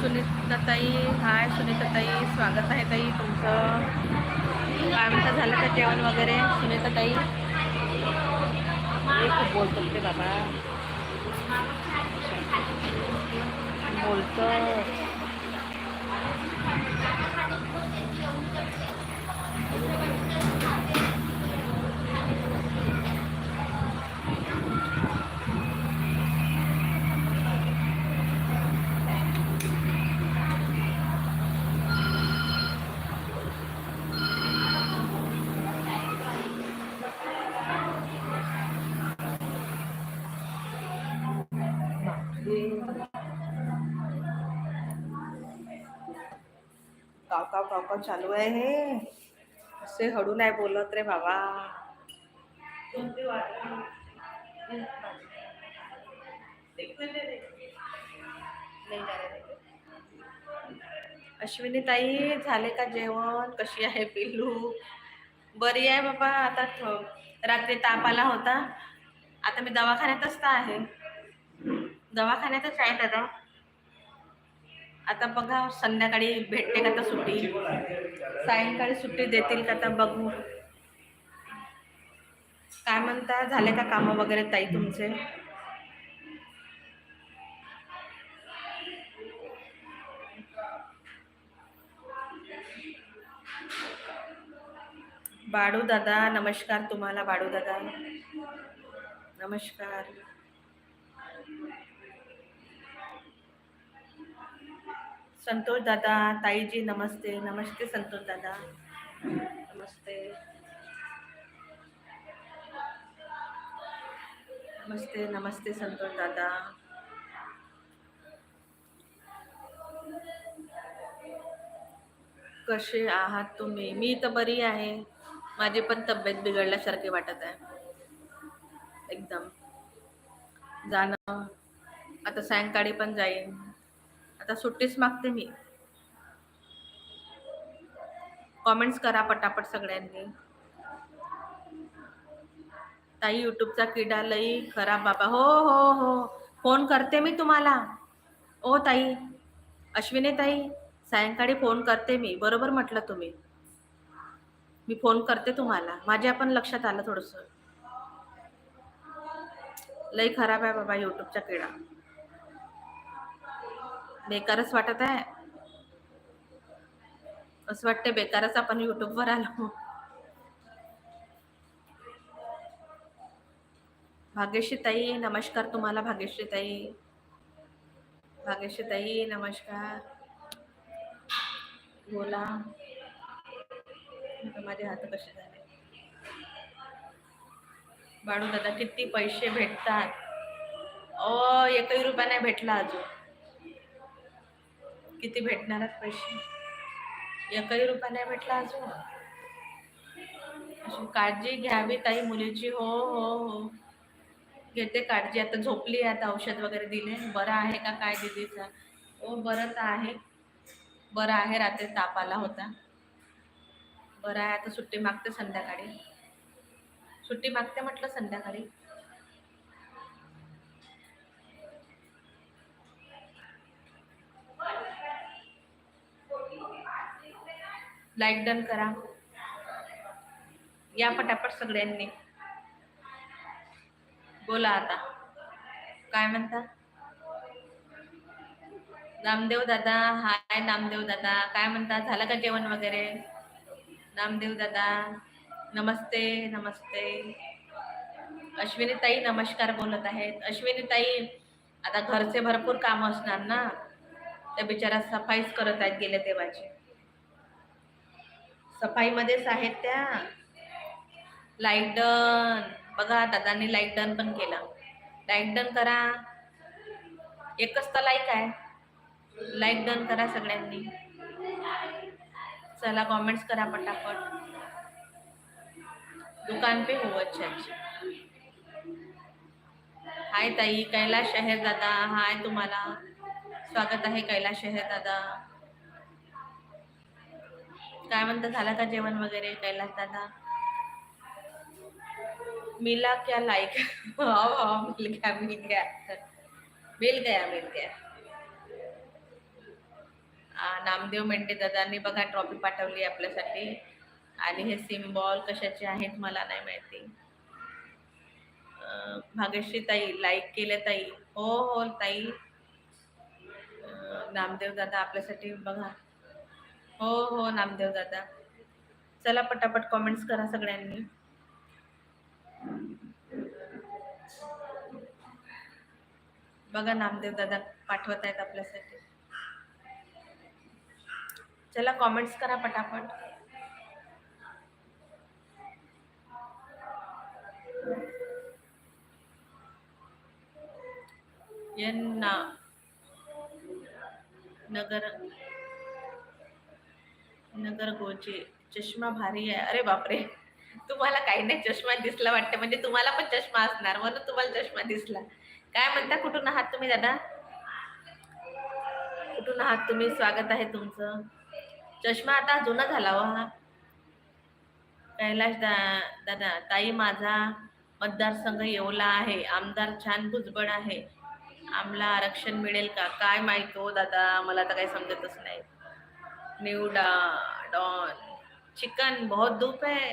सुनीताताई हाय सुनीताताई स्वागत आहे ताई तुमचं. काय म्हणता झालं का जेवण वगैरे सुनीताताई? हे खूप बोलतो ते बाबा. बोलतं. काव काव चालू आहे. हे असे हळू नाही बोलत रे बाबा. अश्विनी ताई झाले का जेवण? कशी आहे पिल्लू? बरी आहे बाबा. आता थ- रात्री ताप आला होता. आता मी दवाखान्यातच तर आहे. दवाखान्यातच आहे दादा. आता बघा संध्याकाळी भेटते का तर सुट्टी? सायंकाळी सुट्टी देतील का तर बघू. काय म्हणता झाले का कामं वगैरे ताई तुमचे? बाडू दादा नमस्कार तुम्हाला बाडू दादा नमस्कार. संतोष दादा ताईजी नमस्ते नमस्ते संतोष दादा. नमस्ते. नमस्ते नमस्ते संतोष दादा. कसे आहात तुम्ही? मी तर बरी आहे. माझी पण तब्येत बिघडल्यासारखी वाटत आहे. एकदम. जाणं. आता सायंकाळी पण जाईन. आता सुट्टीच मागते मी. कॉमेंट्स करा पटापट सगळ्यांनी. ताई युट्यूबचा किडा लई खराब बाबा. हो हो हो. फोन करते मी तुम्हाला. ओ ताई. अश्विनी ताई सायंकाळी फोन करते मी. बरोबर म्हटलं तुम्ही. मी फोन करते तुम्हाला. माझ्या पण लक्षात आलं थोडंसं. लई खराब आहे बाबा युट्यूबचा किडा. बेकारच वाटत आहे. असं वाटतं बेकारच आपण युट्यूबवर आलो. भाग्यश्री ताई नमस्कार तुम्हाला भाग्यश्री ताई भाग्यश्री ताई नमस्कार. बोला. माझे हात कसे झाले? बाळू दादा किती पैसे भेटतात? ओ एकही रुपया नाही भेटला अजून. किती भेटणार आहेत पैसे? एकही रुपया नाही भेटला अजून. अशी काळजी घ्यावी ताई मुलीची. हो हो हो. घेते काळजी. आता झोपली आहे आता औषध वगैरे दिले. बरं आहे का काय दिदीचा? हो बरं तर आहे. बरं आहे रात्री ताप आला होता. बरं आहे आता सुट्टी मागते संध्याकाळी. सुट्टी मागते म्हटलं संध्याकाळी. लाईक डन करा. या पटापट सगळ्यांनी. बोला आता. काय म्हणता? नामदेव दादा हाय नामदेव दादा. काय म्हणता? झालं का जेवण वगैरे? नामदेव दादा नमस्ते नमस्ते. अश्विनी ताई नमस्कार बोलत आहेत. अश्विनी ताई आता घरचे भरपूर काम असणार ना? त्या बिचारा सफाईच करत आहेत गेल्या देवाची. सफाईमध्येच आहेत त्या. लाइट डन बघा दादांनी लाइट डन पण केलं. लाइट डन करा. एकच तर लाईक आहे. लाईक डन करा सगळ्यांनी. चला कॉमेंट्स करा पटापट. दुकान पे हो अच्छा अच्छा. हाय ताई कैलाश शहर दादा. हाय तुम्हाला. स्वागत आहे कैलाश शहर दादा. काय म्हणता झालं का जेवण वगैरे कैलास दादा? मिला क्या लाईक हो मिल गया मिल गया. मिल गया मिल गया. आ, नामदेव मेंढे दादांनी बघा ट्रॉफी पाठवली आपल्यासाठी. आणि हे सिम्बॉल कशाचे आहेत मला नाही माहिती. भाग्यश्री ताई लाईक केले ताई. हो हो ताई. नामदेव दादा आपल्यासाठी बघा. हो हो नामदेव दादा. चला पटापट कॉमेंट्स करा सगळ्यांनी. बघा नामदेव दादा पाठवत आहेत आपल्यासाठी. चला कॉमेंट्स करा पटापट. यांना नगर नगर गोचे. चष्मा भारी आहे. अरे बापरे. तुम्हाला काही नाही चष्मा दिसला वाटतं. म्हणजे तुम्हाला पण चष्मा असणार. म्हणून तुम्हाला चष्मा दिसला. काय म्हणता? कुठून आहात तुम्ही दादा? कुठून आहात तुम्ही? स्वागत आहे तुमचं. चष्मा आता जुना झाला हो हा कैलाश दा दादा ताई माझा मतदारसंघ येवला आहे. आमदार छान भुजबळ आहे. आम्हाला आरक्षण मिळेल का? काय माहितो हो दादा? मला तर काही समजतच नाही. न्यूडा डॉन चिकन बहुत धूप है।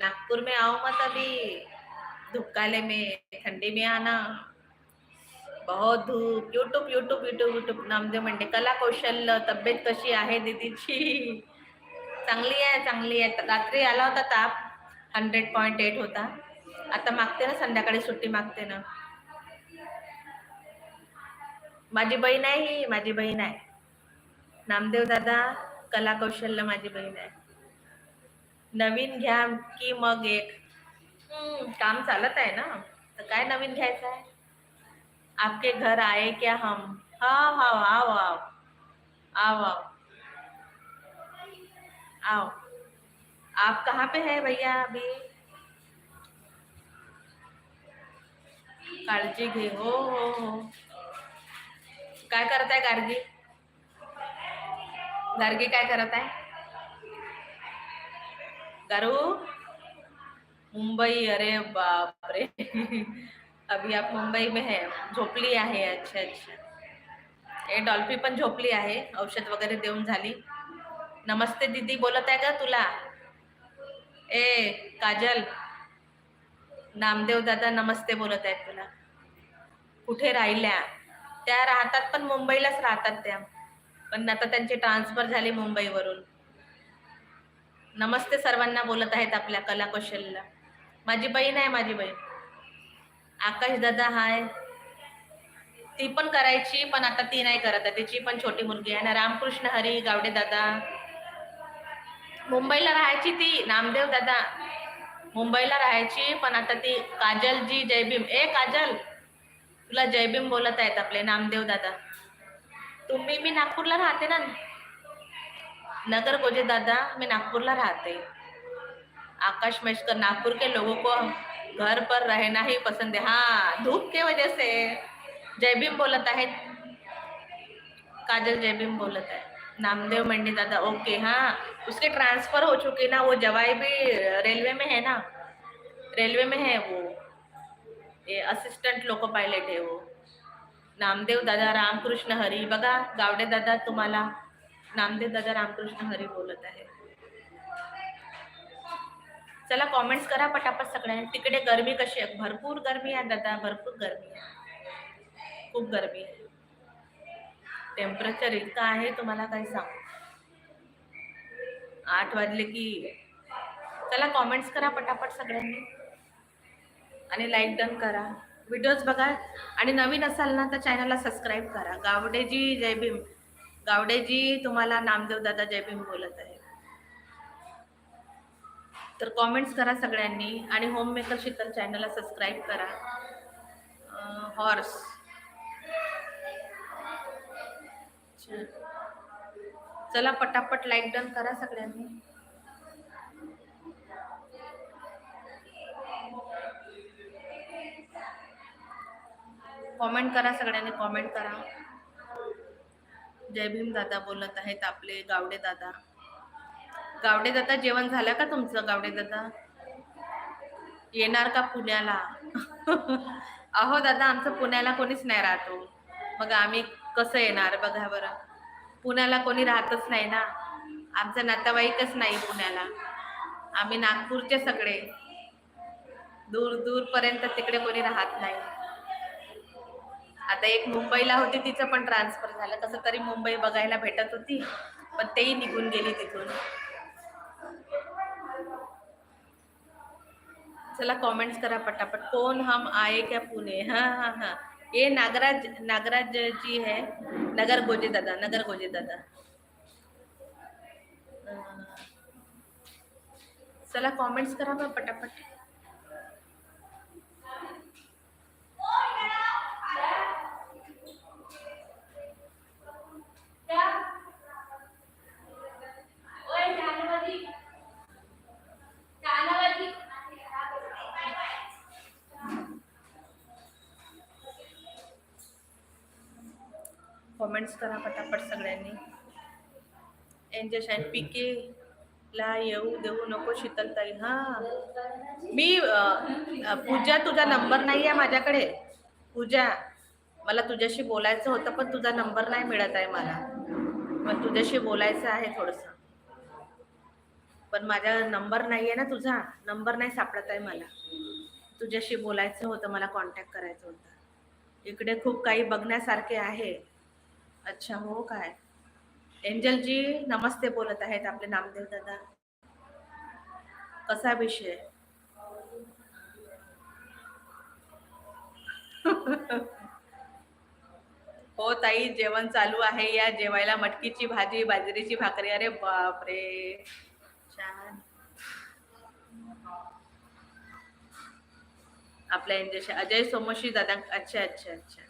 नागपुर में आओ मत अभी। धूप काले में ठंडी में आना। बहुत धूप। YouTube YouTube YouTube YouTube Namdev म्हणते कला कौशल्य तब्येत कशी आहे दीदीची चांगली आहे चांगली आहे. रात्री आला होता ताप. हंड्रेड पॉईंट एट होता. आता मागते ना संध्याकाळी सुट्टी मागते ना. माझी बहीण आहे ही माझी बहीण आहे. नामदेव दादा कला कौशल्य माझी बहीण आहे. नवीन घ्या की मग एक? काम चालत आहे ना? तर काय नवीन घ्यायचं आहे? आपके घर आए क्या हम? हा हा आओ आओ आओ आव. आओ आप कहाँ पे है भैया अभी? काळजी घे. हो हो हो. काय करत आहे गार्गी? गार्गी काय करत आहे? गारू मुंबई अरे बाप रे अभी आप मुंबई में है. झोपली आहे अच्छा अच्छा. ए डॉल्फी पण झोपली आहे. औषध वगैरे देऊन झाली. नमस्ते दीदी बोलत आहे का तुला? ए काजल. नामदेव दादा नमस्ते बोलत आहेत तुला. कुठे राहिल्या? त्या राहतात पण मुंबईलाच राहतात त्या. पण आता त्यांची ट्रान्सफर झाली मुंबईवरून. नमस्ते सर्वांना बोलत आहेत आपल्या कला कौशल्य माझी बहीण आहे माझी बहीण. आकाश दादा हाय. ती पण करायची पण आता ती नाही करत आहे. तिची पण छोटी मुलगी आहे ना रामकृष्ण हरी गावडे दादा. मुंबईला राहायची ती नामदेव दादा. मुंबईला राहायची पण आता ती काजल जी जयभीम. ए काजल. तुला जयभीम बोलत आहेत आपले नामदेव दादा. तुम्ही मी नागपूरला राहते ना. नगर गोजे दादा, मैं नागपुरला राहते. आकाश महेशकर नागपुर के लोगों को घर पर रहना ही पसंद है. हाँ धूप के वजह से जयभीम बोलता है काजल जयभीम बोलता है नामदेव मंडी दादा, ओके हाँ. उसके ट्रांसफ़र हो चुके ना, वो जवाई भी रेलवे में है ना. रेलवे में है वो. ये असिस्टेंट लोको पायलट है वो. नामदेव दादा रामकृष्ण हरी. बघा गावडे दादा तुम्हाला नामदेव दादा रामकृष्ण हरी बोलत आहे. चला कॉमेंट्स करा पटापट सगळ्यांनी. तिकडे गरमी कशी आहे? भरपूर गरमी आहे दादा भरपूर गरमी आहे. खूप गरमी आहे. टेम्परेचर इतकं आहे तुम्हाला काय सांगू? आठ वाजले की. चला कॉमेंट्स करा पटापट सगळ्यांनी. आणि लाईक डन करा. व्हिडिओज बघा. आणि नवीन असाल ना तर चॅनलला सबस्क्राईब करा. गावडेजी जय भीम. गावडेजी तुम्हाला नामदेव दादा जय भीम बोलत आहे. तर कॉमेंट्स करा सगळ्यांनी आणि होम मेकर शीतल चॅनलला सबस्क्राईब करा. हॉर्स चला. पटापट लाईक डन करा सगळ्यांनी. कॉमेंट करा सगळ्यांनी कॉमेंट करा. जय भीम दादा बोलत आहेत आपले गावडे दादा. गावडे दादा जेवण झालं का तुमचं गावडे दादा? येणार का पुण्याला? अहो दादा आमचं पुण्याला कोणीच नाही राहतो. मग आम्ही कसं येणार बघा बरं. पुण्याला कोणी राहतच नाही ना. आमचं नातेवाईकच नाही पुण्याला. आम्ही नागपूरचे सगळे. दूर दूरपर्यंत तिकडे कोणी राहत नाही. आता एक मुंबईला होती तिचं पण ट्रान्सफर झालं. कसं तरी मुंबई बघायला भेटत होती पण तेही निघून गेली तिथून. चला कमेंट्स करा पटापट. कौन हम आए क्या पुणे? हां हां हां. ये नागराज नागराज जी है. नगर गोजे दादा नगर गोजे दादा. चला कमेंट्स करा पटापट. कमेंट्स करा पटापट सगळ्यांनी. एनजे शाईन पीके ला येऊ देऊ नको शीतलताई. हा. मी पूजा तुझा नंबर नाही आहे माझ्याकडे. पूजा मला तुझ्याशी बोलायचं होतं पण तुझा नंबर नाही मिळत आहे मला. पण तुझ्याशी बोलायचं आहे थोडंसं. पण माझा नंबर नाही आहे ना तुझा. नंबर नाही सापडत आहे मला. तुझ्याशी बोलायचं होतं मला कॉन्टॅक्ट करायचं होतं. इकडे खूप काही बघण्यासारखे आहे. अच्छा हो काय? एंजलजी नमस्ते बोलत आहेत आपले नामदेव दादा. कसा विषय? हो ताई जेवण चालू आहे. या जेवायला मटकीची भाजी बाजरीची भाकरी. अरे बापरे! छान. आपल्या यांच्याशी अजय सोमशी दादा अच्छा अच्छा अच्छा.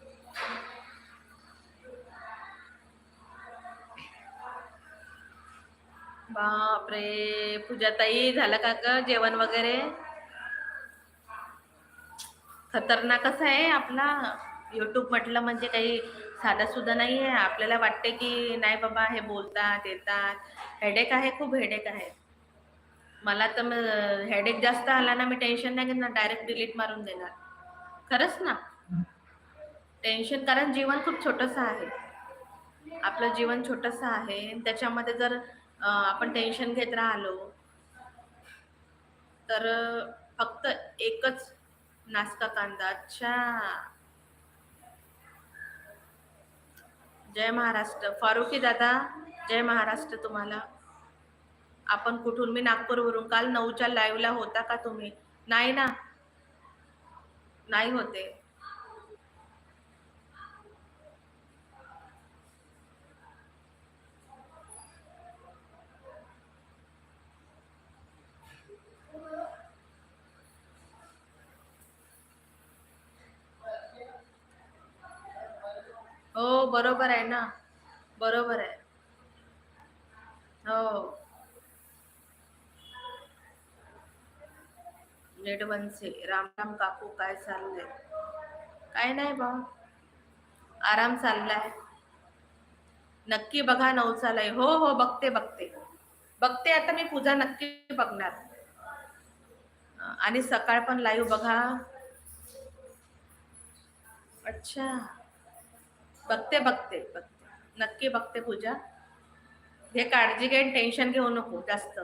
बापरे पूजाताई झालं का ग जेवण वगैरे? खतरनाकच आहे आपला. युट्यूब म्हटलं म्हणजे काही साधा सुद्धा नाही आहे. आपल्याला वाटते की नाही बाबा हे बोलतात येतात. हेडेक आहे खूप हेडेक आहे. मला तर हेडेक जास्त आला ना मी टेन्शन नाही घेणार डायरेक्ट डिलीट मारून देणार. खरंच ना? टेन्शन कारण जीवन खूप छोटंसं आहे. आपलं जीवन छोटंसं आहे. त्याच्यामध्ये जर आपण टेन्शन घेत राहिलो तर फक्त एकच नासका कांदा अच्छा जय महाराष्ट्र. फारुकी दादा जय महाराष्ट्र तुम्हाला. आपण कुठून मी नागपूरवरून काल नऊच्या लाईव्हला होता का तुम्ही? नाही ना? नाही होते. हो बरोबर आहे ना. बरोबर आहे. हो. नेटवनसे राम राम काकू काय चाललंय? काय नाही भाऊ आराम चाललाय. नक्की बघा नवचालाय हो हो बघते बघते. बघते आता मी पूजा नक्की बघणार. आणि सकाळ पण लाईव्ह बघा. अच्छा. बघते बघते बघते. नक्की बघते पूजा. हे काळजी घे टेन्शन घेऊ नको जास्त.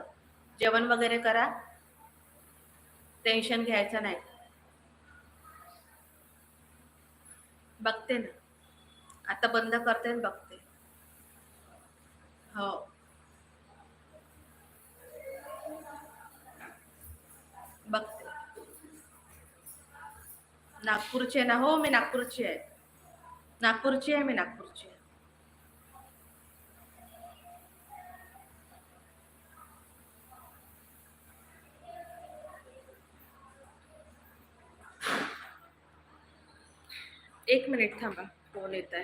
जेवण वगैरे करा. टेन्शन घ्यायचं नाही. बघते ना. आता बंद करते बघते. हो. बघते. नागपूरची आहे ना हो मी नागपूरची आहे. नागपूरची आहे मी नागपूरची आहे एक मिनिट थांबा फ़ोन येत आहे.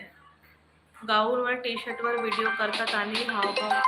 गाऊनवर टी शर्टवर व्हिडिओ करतात आणि हावभाव